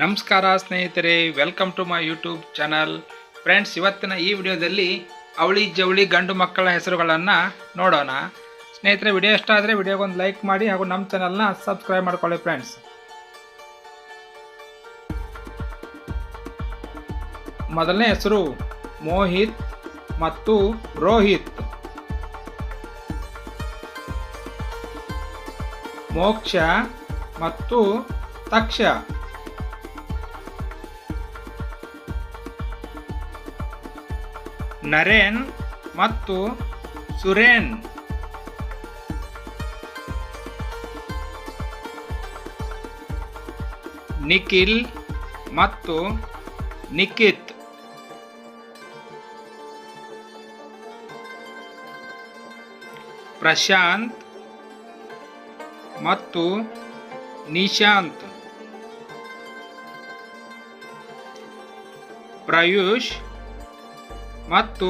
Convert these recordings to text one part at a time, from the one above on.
ನಮಸ್ಕಾರ ಸ್ನೇಹಿತರೆ welcome to my YouTube channel friends ಇವತ್ತಿನ ಈ ವಿಡಿಯೋದಲ್ಲಿ ಅವಳಿ ಜವಳಿ ಗಂಡು ಮಕ್ಕಳ ಹೆಸರುಗಳನ್ನು ನೋಡೋಣ. ಸ್ನೇಹಿತರೆ, ವಿಡಿಯೋ ಇಷ್ಟ ಆದರೆ ವಿಡಿಯೋಗೊಂದು ಲೈಕ್ ಮಾಡಿ ಹಾಗೂ ನಮ್ಮ ಚಾನಲ್ನ ಸಬ್ಸ್ಕ್ರೈಬ್ ಮಾಡ್ಕೊಳ್ಳಿ ಫ್ರೆಂಡ್ಸ್ ಮೊದಲನೇ ಹೆಸರು ಮೋಹಿತ್ ಮತ್ತು ರೋಹಿತ್. ಮೋಕ್ಷ ಮತ್ತು ತಕ್ಷ. ನರೇನ್ ಮತ್ತು ಸುರೇನ್ ನಿಖಿಲ್ ಮತ್ತು ನಿಖಿತ್ ಪ್ರಶಾಂತ್ ಮತ್ತು ನಿಶಾಂತ್ ಪ್ರಯುಷ್ ಮತ್ತು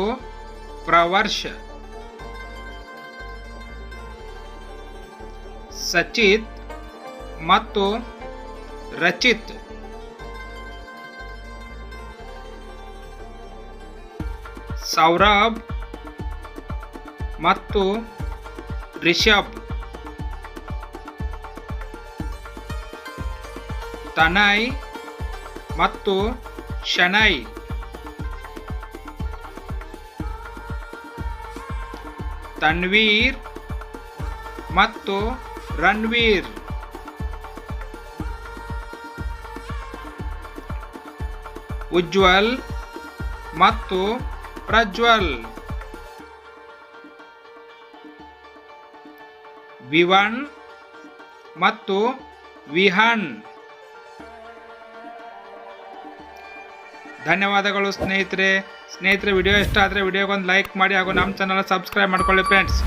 ಪ್ರವರ್ಷ. ಸಚಿತ್ ಮತ್ತು ರಚಿತ್. ಸೌರಭ್ ಮತ್ತು ರಿಷಬ್. ತನಯ್ ಮತ್ತು ಶನೈ. ತನ್ವೀರ್ ಮತ್ತು ರಣವೀರ್ ಉಜ್ವಲ್ ಮತ್ತು ಪ್ರಜ್ವಲ್ ವಿವಣ್ ಮತ್ತು ವಿಹಣ್ ಧನ್ಯವಾದಗಳು ಸ್ನೇಹಿತರೆ. ಸ್ನೇಹಿತರೆ, ವಿಡಿಯೋ ಇಷ್ಟ ಆದರೆ ವಿಡಿಯೋಗೊಂದು ಲೈಕ್ ಮಾಡಿ ಹಾಗೂ ನಮ್ಮ ಚಾನಲ್ ಸಬ್ಸ್ಕ್ರೈಬ್ ಮಾಡ್ಕೊಳ್ಳಿ ಫ್ರೆಂಡ್ಸ್.